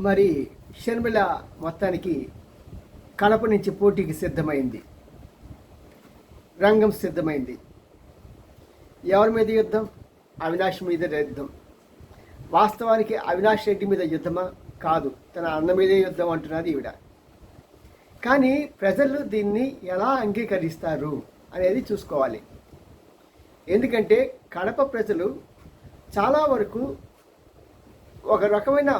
మరి షర్మిల మొత్తానికి కడప నుంచి పోటీకి సిద్ధమైంది. రంగం సిద్ధమైంది. ఎవరి మీద యుద్ధం? అవినాష్ మీద యుద్ధం. వాస్తవానికి అవినాష్ రెడ్డి మీద యుద్ధమా? కాదు. తన అన్న మీదే యుద్ధం అంటున్నది ఈవిడ. కానీ ప్రజలు దీన్ని ఎలా అంగీకరిస్తారు అనేది చూసుకోవాలి. ఎందుకంటే కడప ప్రజలు చాలా వరకు ఒక రకమైన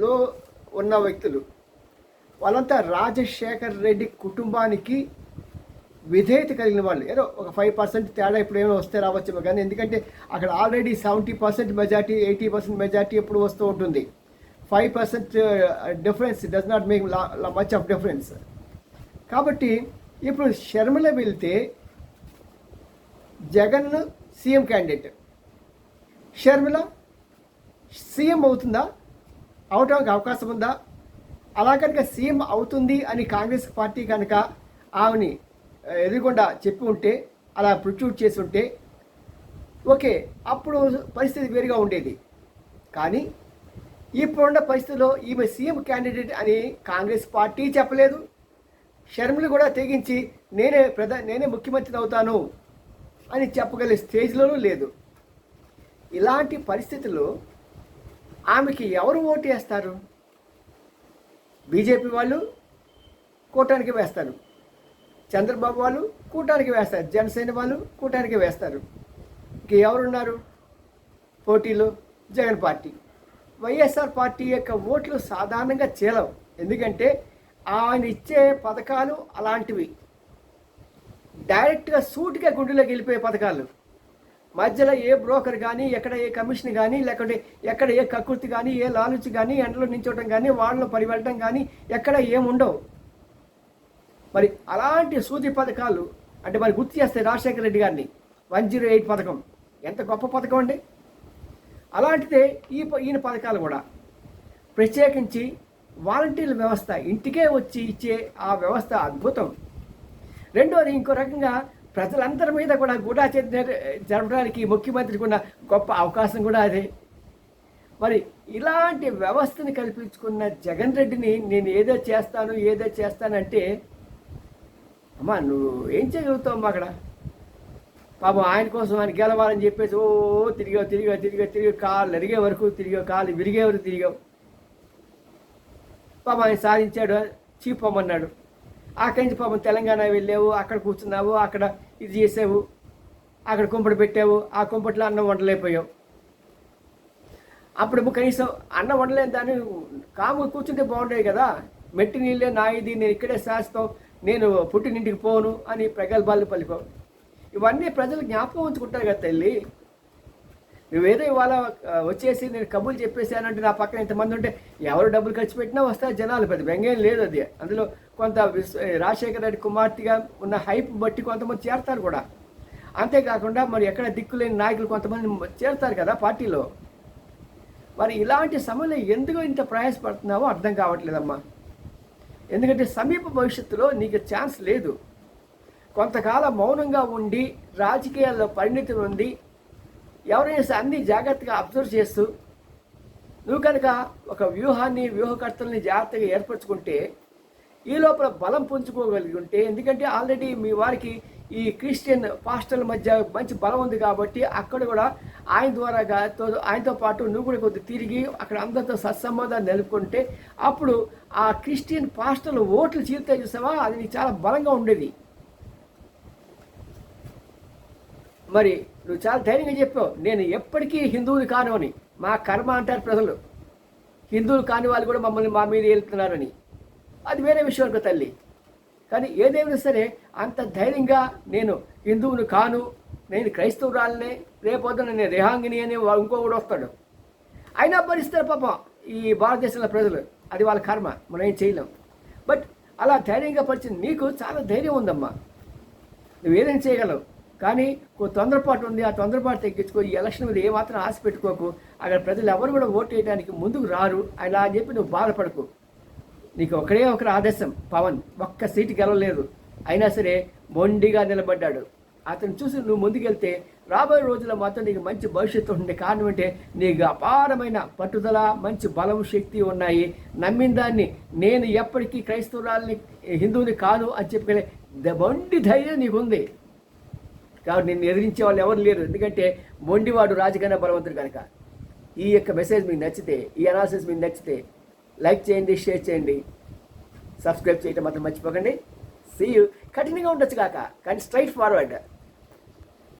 లో ఉన్న వ్యక్తులు. వాళ్ళంతా రాజశేఖర్ రెడ్డి కుటుంబానికి విధేయత కలిగిన వాళ్ళు. ఏదో ఒక ఫైవ్ పర్సెంట్ తేడా ఇప్పుడు ఏమైనా వస్తే రావచ్చేమో కానీ ఎందుకంటే అక్కడ already seventy percent majority eighty percent majority ఎప్పుడు వస్తూ ఉంటుంది. Five percent difference does not make much of difference కాబట్టి ఇప్పుడు షర్మిల వెళ్తే Jagan CM candidate Sharmila CM అవుతుందా? అవటానికి అవకాశం ఉందా? అలా కనుక సీఎం అవుతుంది అని కాంగ్రెస్ పార్టీ కనుక ఆమెని ఆ, చెప్పి ఉంటే అలా ప్రొట్యూట్ చేసి ఉంటే ఓకే అప్పుడు పరిస్థితి వేరుగా ఉండేది. కానీ ఇప్పుడున్న పరిస్థితిలో ఈమె సీఎం క్యాండిడేట్ అని కాంగ్రెస్ పార్టీ చెప్పలేదు. షర్మిలు కూడా తెగించి నేనే ప్రధా నేనే ముఖ్యమంత్రి అవుతాను అని చెప్పగలిగే స్టేజ్లోనూ లేదు. ఇలాంటి పరిస్థితుల్లో ఆమెకి ఎవరు ఓటు వేస్తారు? బీజేపీ వాళ్ళు కూటానికి వేస్తారు. చంద్రబాబు వాళ్ళు కూటానికి వేస్తారు. జనసేన వాళ్ళు కూటానికి వేస్తారు. ఇంక ఎవరున్నారు? పోటీలో జగన్ పార్టీ. వైఎస్ఆర్ పార్టీ యొక్క ఓట్లు సాధారణంగా చేలవు. ఎందుకంటే ఆయన ఇచ్చే పథకాలు అలాంటివి. డైరెక్ట్గా సూటిగా గుండెలోకి వెళ్ళిపోయే పథకాలు. మధ్యలో ఏ బ్రోకర్ కానీ ఎక్కడ ఏ కమిషన్ కానీ లేకుంటే ఎక్కడ ఏ కకృతి కానీ ఏ లాలుచి కానీ ఎండలో నించోవటం కానీ వాళ్ళలో పరివెళ్ళటం కానీ ఎక్కడ ఏముండవు మరి అలాంటి సూది పథకాలు అంటే మరి గుర్తు చేస్తే రాజశేఖర రెడ్డి గారిని వన్ జీరో ఎయిట్ పథకం. ఎంత గొప్ప పథకం అండి? అలాంటిదే ఈ ప- ఈయన పథకాలు కూడా. ప్రత్యేకించి వాలంటీర్ల వ్యవస్థ ఇంటికే వచ్చి ఇచ్చే ఆ వ్యవస్థ అద్భుతం. రెండోది ఇంకో రకంగా ప్రజలందరి మీద కూడా గూఢాచర్య జరపడానికి ముఖ్యమంత్రికి ఉన్న గొప్ప అవకాశం కూడా అదే. మరి ఇలాంటి వ్యవస్థని కల్పించుకున్న జగన్ రెడ్డిని నేను ఏదో చేస్తాను ఏదో చేస్తానంటే అమ్మా నువ్వు ఏం చేయగలుగుతావు అమ్మా అక్కడ? పాపం ఆయన కోసం ఆయన గెలవాలని చెప్పేసి ఓ తిరిగావు తిరిగావు తిరిగా తిరిగి కాళ్ళు అరిగే వరకు తిరిగావు కాళ్ళు విరిగే వరకు తిరిగావు. పాపం ఆయన సాధించాడు చీపమ్మన్నాడు అక్కడి నుంచి పాపం తెలంగాణ వెళ్ళావు అక్కడ కూర్చున్నావు అక్కడ ఇది చేసావు అక్కడ కుంపటి పెట్టావు ఆ కుంపట్లో అన్నం వండలేకపోయావు. అప్పుడు కనీసం అన్నం వండలేని దాన్ని కాము కూర్చుంటే బాగుండేది కదా. మెట్టి నీళ్ళే నా ఇది నేను ఇక్కడే శాస్త్రం నేను పుట్టినింటికి పోను అని ప్రగల్భాలు పలిపావు ఇవన్నీ ప్రజలు జ్ఞాపకం ఉంచుకుంటారు కదా తల్లి. నువ్వేదో ఇవాళ వచ్చేసి నేను కబుర్లు చెప్పేసానంటే నా పక్కన ఇంతమంది ఉంటే ఎవరు డబ్బులు ఖర్చు పెట్టినా వస్తారు జనాలు పెద్ద బెంగేం లేదు అది. అందులో కొంత రాజశేఖర రెడ్డి కుమార్తెగా ఉన్న హైప్ బట్టి కొంతమంది చేరతారు కూడా. అంతేకాకుండా మరి ఎక్కడ దిక్కులేని నాయకులు కొంతమంది చేరుతారు కదా పార్టీలో. మరి ఇలాంటి సమయంలో ఎందుకు ఇంత ప్రయాసపడుతున్నావో అర్థం కావట్లేదమ్మా. ఎందుకంటే సమీప భవిష్యత్తులో నీకు ఛాన్స్ లేదు. కొంతకాలం మౌనంగా ఉండి రాజకీయాల్లో పరిణితి ఉంది ఎవరైనా సరే అన్ని జాగ్రత్తగా అబ్జర్వ్ చేస్తూ నువ్వు కనుక ఒక వ్యూహాన్ని వ్యూహకర్తల్ని జాగ్రత్తగా ఏర్పరచుకుంటే ఈ లోపల బలం పుంజుకోగలిగి ఉంటే ఎందుకంటే ఆల్రెడీ మీ వారికి ఈ క్రిస్టియన్ పాస్టర్ల మధ్య మంచి బలం ఉంది కాబట్టి అక్కడ కూడా ఆయన ద్వారా ఆయనతో పాటు నువ్వు కూడా కొద్దిగా తిరిగి అక్కడ అందరితో సత్సంబంధాన్ని నెలకొంటే అప్పుడు ఆ క్రిస్టియన్ పాస్టర్లు ఓట్లు చీల్తే చూసావా? అది నీకు చాలా బలంగా ఉండేది. మరి నువ్వు చాలా ధైర్యంగా చెప్పావు. నేను ఎప్పటికీ హిందువుని కాను అని. మా కర్మ అంటారు ప్రజలు. హిందువులు కాని వాళ్ళు కూడా మమ్మల్ని మా మీద వెళ్తున్నారని అది వేరే విషయం అనుకో తల్లి. కానీ ఏదేమైనా సరే అంత ధైర్యంగా నేను హిందువుని కాను. నేను క్రైస్తవురాలనే రేపొద్దున నేను రేహాంగిని అని ఇంకో ఇంకొకడు వస్తాడు. అయినా భరిస్తారు పాపం ఈ భారతదేశంలో ప్రజలు. అది వాళ్ళ కర్మ. మనం ఏం చేయలేం. బట్ అలా ధైర్యంగా పరిచింది నీకు చాలా ధైర్యం ఉందమ్మా. నువ్వు ఏదైనా చేయగలవు. కానీ ఒక తొందరపాటు ఉంది ఆ తొందరపాటు తగ్గించుకో ఈ ఎలక్షన్ మీద ఏమాత్రం ఆశ పెట్టుకోకు. అక్కడ ప్రజలు ఎవరు కూడా ఓటు వేయడానికి ముందుకు రారు. అలా అని చెప్పి నువ్వు బాధపడకు. నీకు ఒకడే ఒకరి ఆదేశం పవన్. ఒక్క సీటు గెలవలేదు. అయినా సరే మొండిగా నిలబడ్డాడు. అతను చూసి నువ్వు ముందుకెళ్తే రాబోయే రోజుల్లో మాత్రం నీకు మంచి భవిష్యత్తు ఉండే కారణం అంటే నీకు అపారమైన పట్టుదల మంచి బలం శక్తి ఉన్నాయి. నమ్మిన దాన్ని నేను ఎప్పటికీ క్రైస్తవురాలని హిందువుని కాను అని చెప్పి బండి ధైర్యం నీకుంది. కాబట్టి నిన్ను ఎదిరించే వాళ్ళు ఎవరు లేరు. ఎందుకంటే మొండివాడు రాజకీయ బలవంతుడు కనుక. ఈ యొక్క మెసేజ్ మీకు నచ్చితే ఈ అనాలిసిస్ మీకు నచ్చితే లైక్ చేయండి షేర్ చేయండి. సబ్స్క్రైబ్ చేయటం మాత్రం మర్చిపోకండి. సీ కఠినంగా ఉండొచ్చు కాక కానీ స్ట్రైట్ ఫార్వర్డ్